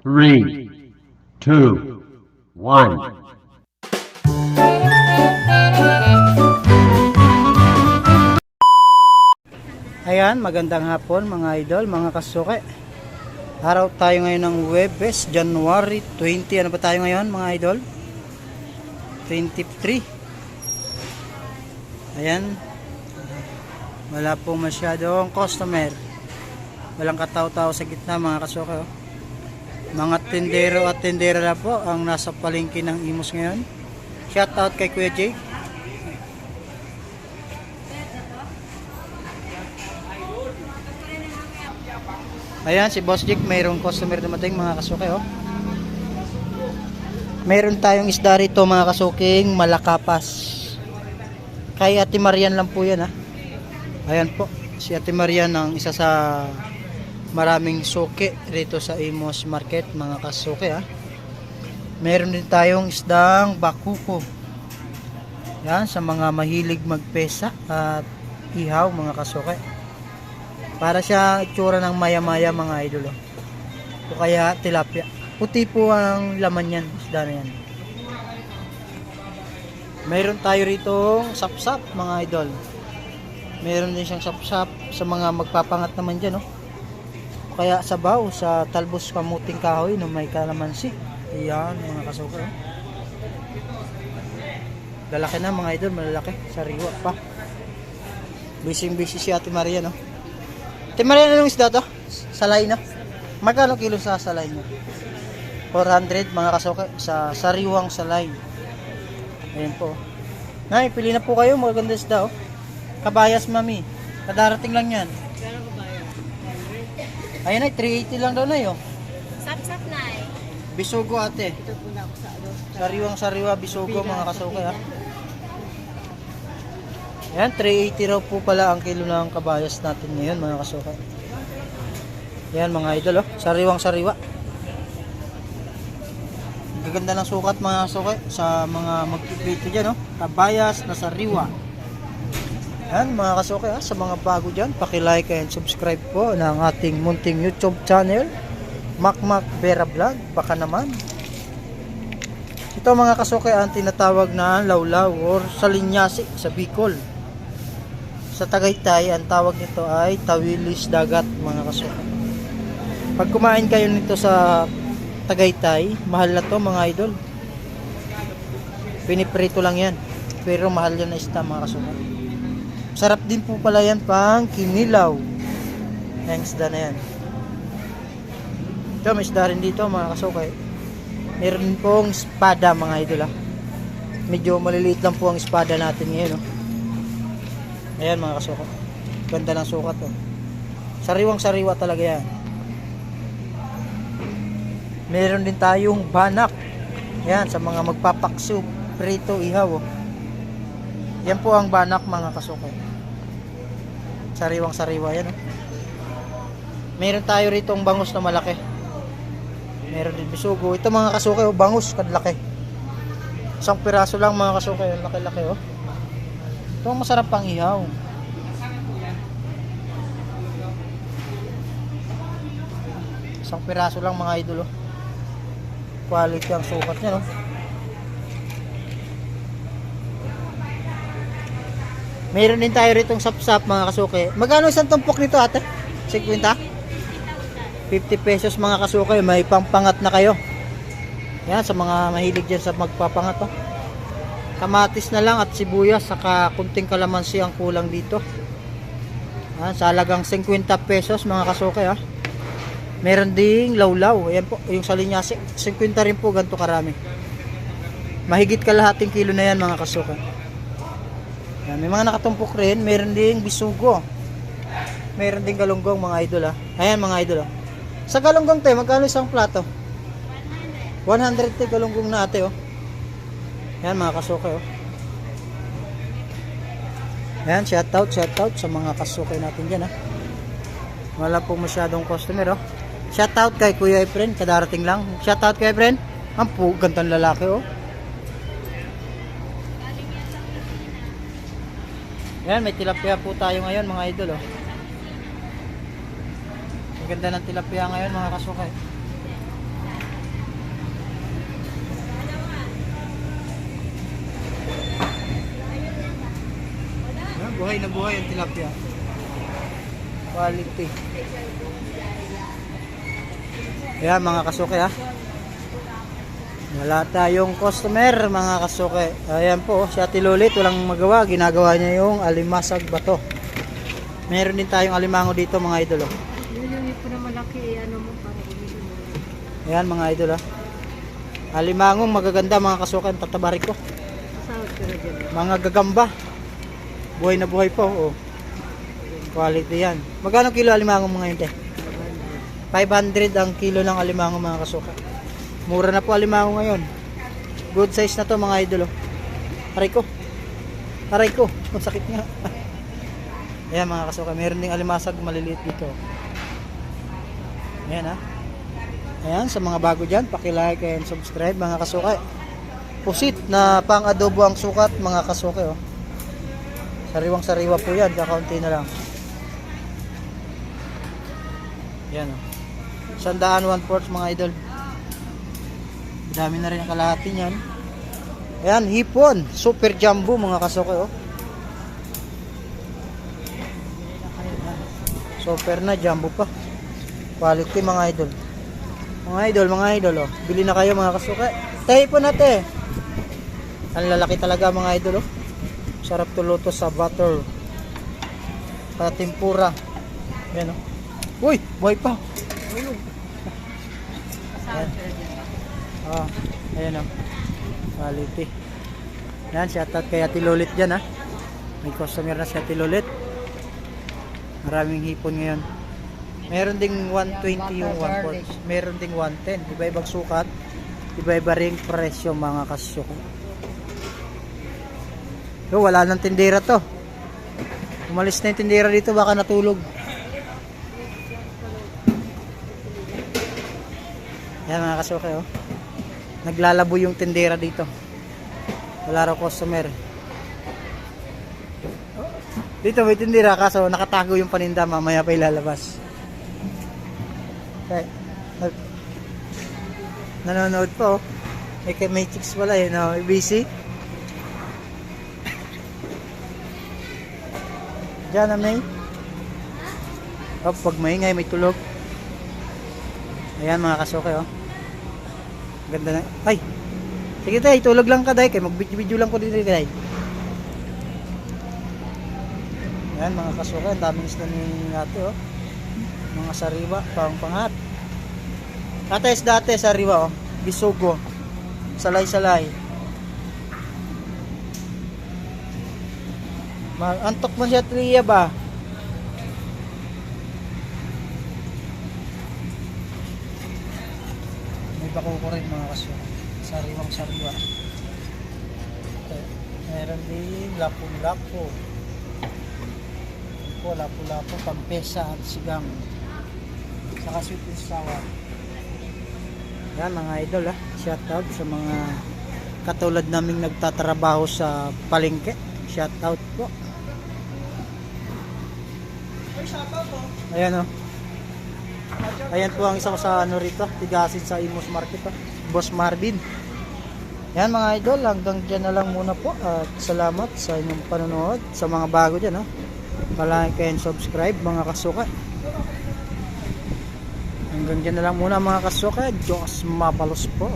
Three, two, one. Ayan, magandang hapon mga idol, mga kasuke. Araw tayo ngayon ng Webes, January 20. Ano ba tayo ngayon mga idol? 23. Ayan. Wala po masyadong customer. Walang kataw-tao sa gitna mga kasuke. Oh. Mga tindero at tindera na po ang nasa palengke ng Imus ngayon. Shout out kay Kuya Jake. Ayan, si Boss Jake, mayroong customer dumating mga kasuke, oh. Meron tayong isda rito mga kasuking malakapas. Kay Ate Marian lang po yan, ha. Ayan po, si Ate Marian ang isa sa maraming suki rito sa Imos Market, mga kasuke, ha. Meron din tayong isdang bakuko. Yan, sa mga mahilig magpesa at ihaw, mga kasuke. Para siya itsura ng maya-maya mga idol. Oh. O kaya tilapia. Puti po ang laman yan, isda na yan. Mayroon tayo rito sapsap mga idol. Mayroon din siyang sapsap sa mga magpapangat naman dyan. Oh. O kaya sabaw sa talbos kamuting kahoy na may kalamansi. Ayan mga kasuka. Lalaki na mga idol, malalaki. Sariwa pa. Busy-busy si Ate Maria, no? Ate Maria, anong isda to? Salay, no? Magkano kilo sa salay nyo? 400 mga kasuke sa sariwang salay. Ayan po. Nay, pili na po kayo. Maganda isda, oh. Kabayas, mami. Kadarating lang yan. Ayan ay, 380 lang daw na yun. Sap-sap na eh. Bisugo ate. Ito po na ako sa ano. Sariwang sariwa bisugo mga kasuke ha. Yan, 380 raw po pala ang kilo ng kabayas natin ngayon mga kasuke. Yan mga idol oh, sariwang sariwa. Ang Gaganda ng sukat mga kasuke sa mga magpipito dyan oh. Kabayas na sariwa. Yan mga kasuke ha, sa mga bago dyan, paki-like and subscribe po ng ating munting YouTube channel. Makmak Vera Vlog, baka naman. Ito mga kasuke ang tinatawag na lawlaw or salinyasi sa Bicol. Sa Tagaytay, ang tawag nito ay tawilis dagat mga kasuke. Pag kumain kayo nito sa Tagaytay, mahal na to mga idol. Piniprito lang yan. Pero mahal yan na isda mga kasuke. Sarap din po pala yan pang kinilaw. Yung isda na yan. Ito, may isda rin dito mga kasukay. Meron pong espada mga idol ah. Medyo maliliit lang po ang espada natin ngayon oh. Ayan mga kasukay. Ganda ng sukat oh. Sariwang sariwa talaga yan. Meron din tayong banak. Yan sa mga magpapakso, prito, ihaw oh. Yan po ang banak mga kasukay. Sariwang sariwa yan oh. Meron tayo rito ang bangus na malaki. Meron din bisugo. Ito mga kasuke, oh, bangus, kadlaki. Isang piraso lang mga kasuke, ang laki-laki oh. Ito ang masarap pang ihaw. Isang piraso lang mga idol oh. Quality ang sukat niya no. Meron din tayo ritong sapsap mga kasuke. Magkano isang tumpok nito ate? 50? 50 pesos mga kasukay, may pangpangat na kayo. Yan, sa mga mahilig dyan sa magpapangat. Oh. Kamatis na lang at sibuyas, saka kunting kalamansi ang kulang dito. Yan, sa halagang 50 pesos mga kasukay. Ah. Meron ding lawlaw. Ayan po, yung salinyasi. 50 rin po, ganito karami. Mahigit kalahating kilo na yan mga kasukay. Yan, may mga nakatumpok rin. Meron ding bisugo. Meron ding galunggong mga idol ah. Ayan mga idol ah. Sa galunggong te, magkano isang plato? 100 te galunggong na ate oh. Yan mga kasuke oh. Yan, shout out, shout out sa mga kasuke natin dyan ah. Wala po masyadong customer oh. Shout out kay Kuya Efren, kadarating lang. Shout out kay Efren. Ang po, gantang lalaki oh. Yan, may tilapia po tayo ngayon mga idol oh. Ganda ng tilapia ngayon mga kasukay. Ayan, buhay na buhay ang tilapia. Quality. Ayan mga kasukay ha. Wala tayong customer mga kasuke. Ayan po, si Ate Lulit, walang magawa. Ginagawa niya yung alimasag bato. Meron din tayong alimango dito mga idol. oh. Yun yung ito na malaki, ano mo, para. Ayan mga idol. ah. Alimangong magaganda mga kasuke. Tatabari ko. Mga gagamba. Buhay na buhay po. Oh. Quality yan. Magkano kilo alimangong mga te? 500 ang kilo ng alimango mga kasuka. Mura na po alimango ngayon. Good size na to mga idol. Oh. Aray ko. Aray ko. Ang sakit nga. Ayan mga kasuka. Meron ding alimasag maliliit dito. Ayan ha. Ayan sa mga bago dyan. Pakilike and subscribe mga kasuka. Pusit na pang adobo ang sukat mga kasuka. Oh. Sariwang sariwa po yan. Kakaunti na lang. Yan o. Sandaan one fourth mga idol. Dami na rin ang kalahati niyan. Ayan, hipon. Super jumbo mga kasuke oh. Super na, jumbo pa. Quality mga idol. Mga idol, mga idol oh. Bili na kayo mga kasuke. Tahi po nate. Ang lalaki talaga mga idol oh. Sarap tuluto sa butter. Sa tempura. Yan oh. Uy, buhay pa. Sahod ka na dyan. Ah, ayan o. Quality. Yan, shoutout kay Ate Lolit dyan ha. May customer na si Ate Lolit. Maraming hipon ngayon. Meron ding 120 yung 1 Meron ding 110. Iba-ibang sukat. Iba-iba ring presyo mga kasyo. Yo, wala nang tindera to. Umalis na yung tindera dito, baka natulog. Yan mga kasuke oh. Naglalabo yung tindera dito. Wala raw customer. Dito may tindera kaso nakatago yung paninda mamaya pa ilalabas. Okay. Nanonood po. May, may chicks pala eh. No? Busy. Diyan na may. Oh, pag maingay may tulog. Ayan mga kasuke oh. Ganda na. Ay. Sige tay, tulog lang ka day. Kaya mag-video lang ko dito day. Ayan mga kasuke. Ang daming isda ni ate oh. Mga sariwa. Pang pangat. Ate is dati sariwa oh. Bisugo. Salay-salay. Antok mo siya triya ba? Bako ko rin mga kasyo. Sariwang sariwa. Meron din lapu-lapu. Ito, lapu-lapu, pampesa at sigang. Saka sweet and sour. Yan mga idol ha. Shout out sa mga katulad naming nagtatrabaho sa palengke. Shout out po. Ayan o. Ayan po ang isa sa ano rito, tigasin sa Imos Market ah. Boss Marvin. Yan mga idol, hanggang dyan na lang muna po at salamat sa inyong panonood sa mga bago dyan ha. Palike and subscribe mga kasuka. Hanggang dyan na lang muna mga kasuka. Diyos mapalos po.